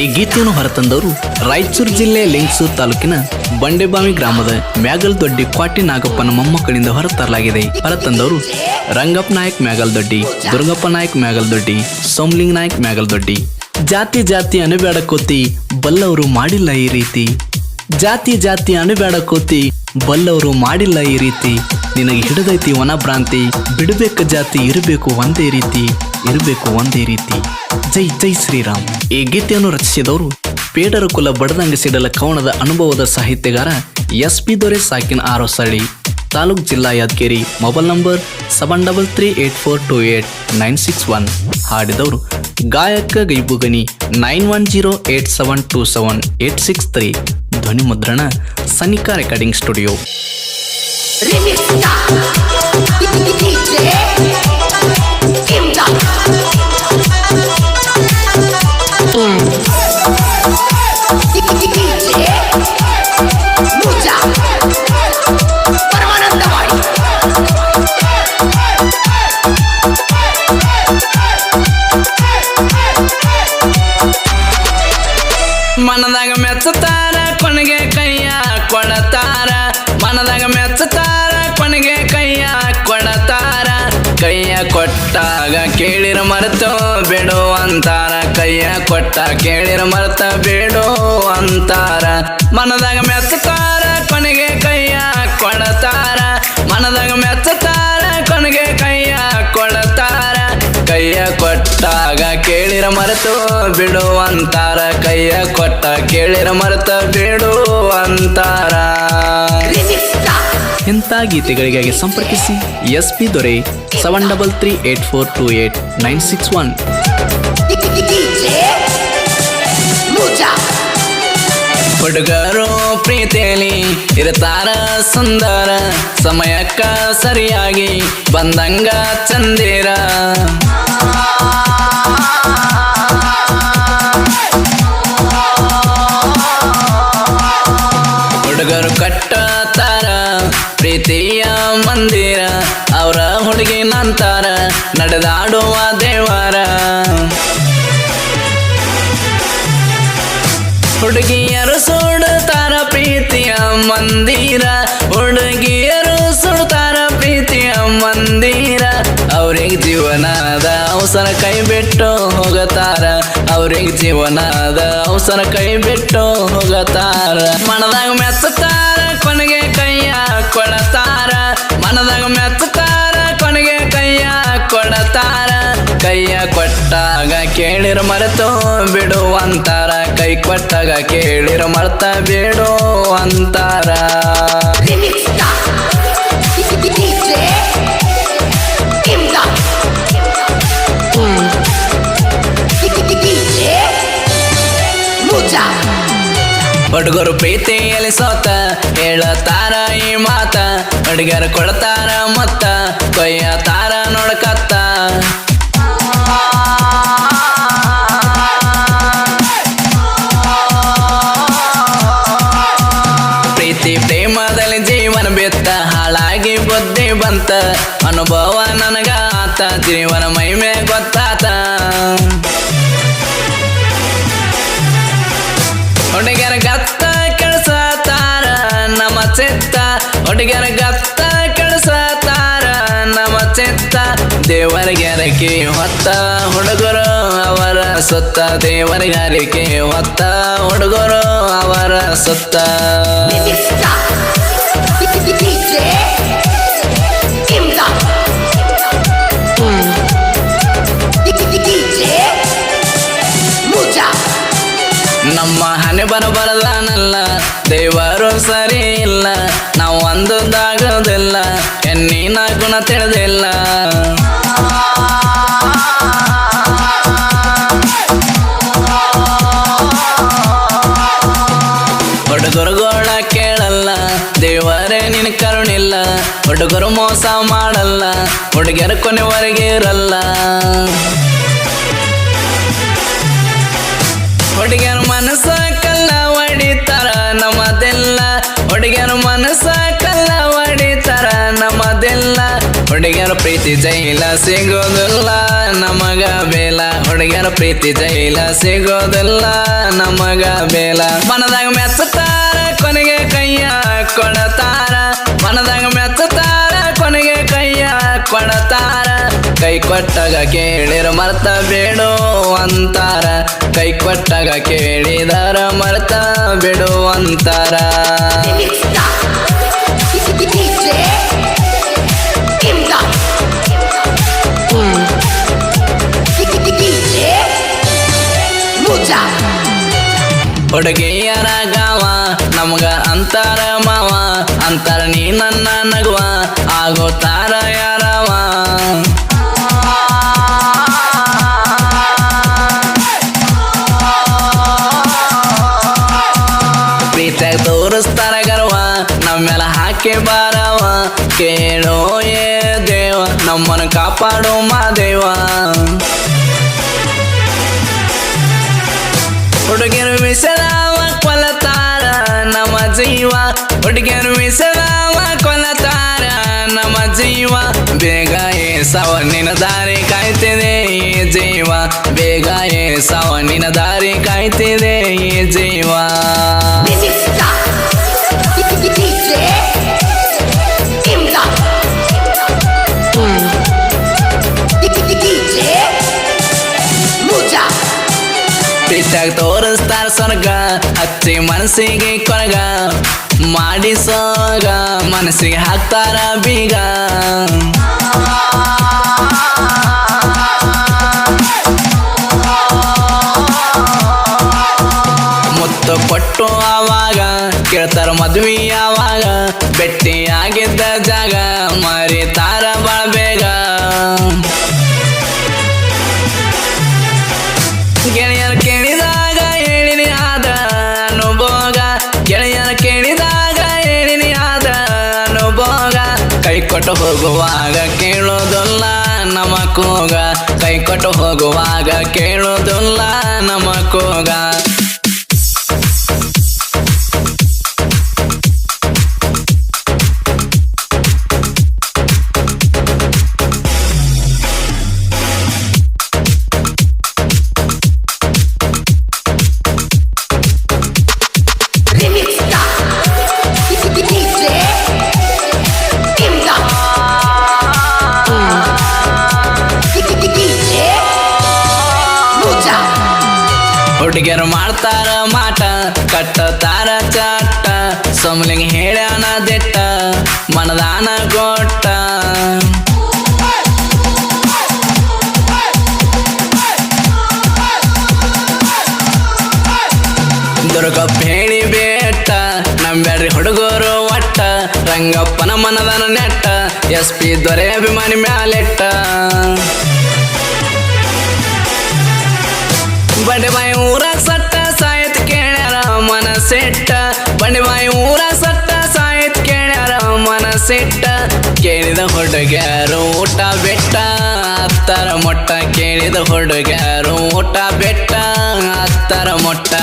ಈ ಗೀತೆಯನ್ನು ಹೊರತಂದವರು ರಾಯಚೂರು ಜಿಲ್ಲೆ ಲಿಂಗ್ಸೂರ್ ತಾಲೂಕಿನ ಬಂಡೆಬಾವಿ ಗ್ರಾಮದ ಮ್ಯಾಗಲ್ದೊಡ್ಡಿ ಕ್ವಾಟಿ ನಾಗಪ್ಪನ ಮೊಮ್ಮಕ್ಕಳಿಂದ ಹೊರತರಲಾಗಿದೆ. ಹೊರತಂದವರು ರಂಗಪ್ಪ ನಾಯಕ್ ಮ್ಯಾಗಲ್ದೊಡ್ಡಿ, ದುರ್ಗಪ್ಪ ನಾಯಕ್ ಮ್ಯಾಗಲ್ದೊಡ್ಡಿ, ಸೋಮ್ಲಿಂಗ್ ನಾಯಕ್ ಮ್ಯಾಗಲ್ ದೊಡ್ಡಿ ಜಾತಿ ಜಾತಿ ಅನುಬೇಡ ಕೋತಿ, ಬಲ್ಲವರು ಮಾಡಿಲ್ಲ ಈ ರೀತಿ. ಜಾತಿ ಜಾತಿ ಅನುಬೇಡ ಕೋತಿ, ಬಲ್ಲವರು ಮಾಡಿಲ್ಲ ಈ ರೀತಿ. ನಿನಗೆ ಹಿಡಿದೈತಿ ವನಭ್ರಾಂತಿ ಬಿಡಬೇಕು ಜಾತಿ ಇರಬೇಕು ಒಂದೇ ರೀತಿ. ಇರಬೇಕು ಒಂದೇ ರೀತಿ. ಜೈ ಜೈ ಶ್ರೀರಾಮ್. ಈ ಗೀತೆಯನ್ನು ರಚಿಸಿದವರು ಪೇಡರ ಕುಲ ಬಡದಂಗ ಸಿಡಲ ಕವನದ ಅನುಭವದ ಸಾಹಿತ್ಯಗಾರ ಎಸ್ ಪಿ ದೊರೆ ಸಾಕಿನ ಆರೋಸಳ್ಳಿ ತಾಲೂಕ್ ಜಿಲ್ಲಾ Yadgir, mobile number seven double three eight four two eight nine six one ಹಾಡಿದವರು ಗಾಯಕ ಗೈಬುಗನಿ nine one zero eight seven two seven eight six three. ಧ್ವನಿ ಮುದ್ರಣ ಸನಿಕಾ ರೆಕಾರ್ಡಿಂಗ್ ಸ್ಟುಡಿಯೋ. ಮರೆತು ಬಿಡು ಅಂತಾರ ಕೈಯ ಕೊಟ್ಟ ಕೇಳಿರ ಮರೆತ ಬೇಡೋ ಅಂತಾರ. ಮನದಾಗ ಮೆಚ್ಚತಾರ ಕೊನೆಗೆ ಕೈಯ ಕೊಡತಾರ. ಮನದಾಗ ಮೆಚ್ಚತಾರ ಕೊನೆಗೆ ಕೈಯ ಕೊಡತಾರ. ಕೈಯ ಕೊಟ್ಟಾಗ ಕೇಳಿರ ಮರೆತು ಬಿಡು ಅಂತಾರ. ಕೈಯ ಕೊಟ್ಟ ಕೇಳಿರ ಮರೆತ ಬಿಡು ಅಂತಾರ. ಇಂಥ ಗೀತೆಗಳಿಗಾಗಿ ಸಂಪರ್ಕಿಸಿ S P Dore seven double three eight four two eight nine six one ಹುಡುಗರೋ ಪ್ರೀತಿಯಲ್ಲಿ ಇರ್ತಾರ ಸುಂದರ, ಸಮಯಕ್ಕ ಸರಿಯಾಗಿ ಬಂದಂಗ ಚಂದಿರ. ಅವರ ಹುಡುಗಿ ನಂತಾರ, ನಡೆದಾಡುವ ದೇವರ. ಹುಡುಗಿಯರು ಸುಡುತ್ತಾರ ಪ್ರೀತಿಯ ಮಂದಿರ, ಹುಡುಗಿಯರು ಸುಡುತ್ತಾರ ಪ್ರೀತಿಯ ಮಂದಿರ. ಅವ್ರಿಗೆ ಜೀವನದ ಅವಸರ ಕೈ ಬಿಟ್ಟು ಹೋಗತಾರ, ಅವ್ರಿಗೆ ಜೀವನದ ಅವಸರ ಕೈ ಬಿಟ್ಟು ಹೋಗತಾರ. ಮನದಾಗ ಮೆಚ್ಚತಾರ ಕೊನೆಗೆ ಕೈಯ ಕೊಡತಾರ ಮನದಾಗ ಮೆತ್ತಾರ ಕೊನೆಗೆ ಕೈಯ ಕೊಡತಾರ. ಕೈಯ ಕೊಟ್ಟಾಗ ಕೇಳಿರ ಮರೆತು ಬಿಡು ಅಂತಾರ. ಕೈ ಕೊಟ್ಟಾಗ ಕೇಳಿರ ಮರ್ತ ಬಿಡು ಅಂತಾರ. ಹುಡುಗರು ಪ್ರೀತಿಯಲ್ಲಿ ಸೋತ ಹೇಳತಾರ ಈ ಮಾತ. ಹುಡುಗರು ಕೊಡ್ತಾರ ಮತ್ತ ಕೊಯ್ಯತಾರ ನೋಡ್ಕತ್ತ. ಪ್ರೀತಿ ಪ್ರೇಮದಲ್ಲಿ ಜೀವನ ಬೆತ್ತ ಹಾಳಾಗಿ ಬುದ್ಧಿ ಬಂತ. ಅನುಭವ ನನಗ ಆತ ಜೀವನ ಮೈಮೆ ಗೊತ್ತಾತ. ಹುಡುಗರ ಚಿತ್ತ ಹುಡುಗರ ಗತ್ತ ಕೆಳಸತಾರ ನಮ್ಮ ಚಿತ್ತ. ದೇವರಿಗರಕೆ ಹೊತ್ತ ಹುಡುಗರು ಅವರ ಸುತ್ತ. ದೇವರಿಗರಿಕೆ ಹೊತ್ತ ಹುಡುಗರು ಅವರ ಸುತ್ತ. ನಮ್ಮ ಹಣೆ ಬರಬರಲ್ಲ ಸರಿ ಇಲ್ಲ. ನಾವು ಒಂದೊಂದಾಗೋದಿಲ್ಲ ಎನ್ನಿನ ಗುಣ ತಿಳಿದಿಲ್ಲ. ಹುಡುಗರುಗೋಳ ಕೇಳಲ್ಲ. ದೇವರೇ, ನಿನ್ ಕರುಣಿಲ್ಲ. ಹುಡುಗರು ಮೋಸ ಮಾಡಲ್ಲ. ಹುಡುಗರು ಕೊನೆವರೆಗೆ ಇರಲ್ಲ. ಹುಡುಗರ ಮನಸ್ಸ ಕಲ್ಲ ಹೊಡಿತಾರ ಹುಡುಗರ ಮನಸ್ಸ ಕಲ್ಲ ಹೊಡಿತಾರ ನಮ್ಮದೆಲ್ಲ. ಹುಡುಗಿಯರ ಪ್ರೀತಿ ಜೈಲ ಸಿಗೋದಿಲ್ಲ, ನಮಗ ಬೇಲ. ಹುಡುಗಿಯರ ಪ್ರೀತಿ ಜೈಲ ಸಿಗೋದಿಲ್ಲ, ನಮಗ ಬೇಲ. ಮನದಾಗ ಮೆಚ್ಚತಾರ ಕೊನೆಗೆ ಕೈಯ ಕೊಡತಾರ. ಕೈ ಕೊಟ್ಟಾಗ ಕೇಳಿರ ಮರ್ತ ಬೇಡು ಅಂತಾರ ಕೈ ಕೊಟ್ಟಾಗ ಕೇಳಿದಾರ ಮರ್ತ ಬಿಡು ಅಂತಾರ. ಹುಡುಗಿಯರ ಗಾವ, ನಮಗ ಅಂತಾರ ಮಾವ, ಅಂತಾರ ನೀ ನನ್ನ ನಗುವ ಆಗೋತಾರ ಯಾರವ ಬೇಗ ಏಸವ ನಿನ ದಾರಿ ಕಾಯ್ತಿದೆ ಈ ಜೀವ. ಬೇಗ ಏಸವ ನಿನ ದಾರಿ ಕಾಯ್ತಿದೆ ಈ ಜೀವ. ಹಚ್ಚಿ ಮನಸ್ಸಿಗೆ ಕೊರಗ ಮಾಡಿಸೋಗ, ಮನಸ್ಸಿಗೆ ಹಾಕ್ತಾರ ಬೀಗ. ಮುತ್ತು ಕೊಟ್ಟು ಆವಾಗ, ಕೇಳ್ತಾರ ಮದುವೆ ಆವಾಗ ಭೇಟಿ ಆಗಿದ್ದ ಜಾಗ, ಮರಿತಾರ ಬಾಳ ಕೊಟ್ಟು ಹೋಗುವಾಗ ಕೇಳೋದಲ್ಲ ನಮ್ಮ ಕೂಗ. ಕೈ ಕೊಟ್ಟು ಹೋಗುವಾಗ ಕೇಳೋದಲ್ಲ ನಮ್ಮ ಕೂಗ. ಹುಡುಗಿಯರು ಮಾಡ್ತಾರ ಮಾಟ ಕಟ್ಟತಾರ ಚಾಟ, ಸೊಮ್ಲಿಂಗ್ ಹೇಳ್ಯಾನ ದಿಟ್ಟ, ಮನದಾನ ಕೊಟ್ಟ ದುರ್ಗಪ್ಪ ಭೇಣಿ ಬೇಟ ನಂಬ್ಯಾಡ್ರಿ ಹುಡುಗರು ಒಟ್ಟ, ರಂಗಪ್ಪನ ಮನದನ ನೆಟ್ಟ, ಎಸ್ ಪಿ ದೊರೆ ಅಭಿಮಾನಿ ಮ್ಯಾಲೆಟ್ಟ. ಬಂಡೆ ಬಾಯಿ ಊರಾಗ ಸಟ್ಟ ಸಾಯತ್ ಕೇಳ್ಯಾರ ಮನಸ್ಸಿಟ್ಟ. ಬಂಡೆ ಬಾಯಿ ಊರಾಗ ಸಟ್ಟ ಸಾಯತ್ ಕೇಳ್ಯಾರ ಮನಸ್ಸಿಟ್ಟ. ಕೇಳಿದ ಹುಡುಗ್ಯಾರು ಊಟ ಬೆಟ್ಟ. ಹತ್ತರ ಮೊಟ್ಟ ಕೇಳಿದ ಹುಡುಗ್ಯಾರು ಊಟ ಬೆಟ್ಟ. ಹತ್ತರ ಮೊಟ್ಟ.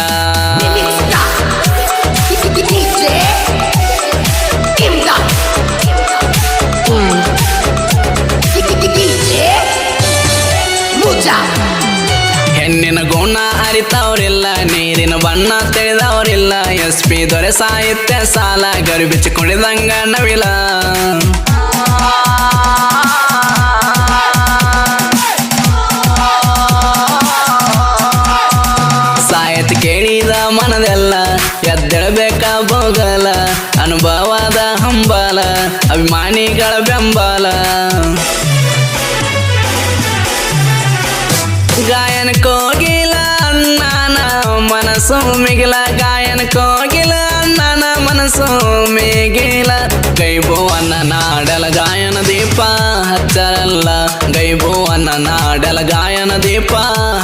Remix ಗುಣ ಅರಿತವ್ರಿಲ್ಲ ನೀರಿನ ಬಣ್ಣ ತಿಳಿದವ್ರಿಲ್ಲ. ಎಸ್ ಪಿ ದೊರೆ ಸಾಹಿತ್ಯ ಸಾಲ ಗರಿಬಿಚ್ಚಿ ಕುಣಿದಂಗ ನವಿಲ. ಸಾಹಿತ್ಯ ಕೇಳಿದ ಮನದೆಲ್ಲ, ಎದ್ದೇಳಬೇಕ ಬೋಗಲ, ಅನುಭವದ ಹಂಬಲ, ಅಭಿಮಾನಿಗಳ ಬೆಂಬಲ. ಮನಸ್ಸು ಮಿಗಿಲ, ಗಾಯನ ಕೋಗಿಲ, ಅಣ್ಣನ ಮನಸ್ಸು ಮಿಗಿಲ. ಗೈಬುವನ್ನ ನಾಡಲ, ಗಾಯನ ದೀಪ ಹಚ್ಚರಲ್ಲ. ಗೈಬುವನ್ನ ನಾಡಲ, ಗಾಯನ ದೀಪ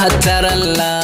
ಹಚ್ಚರಲ್ಲ.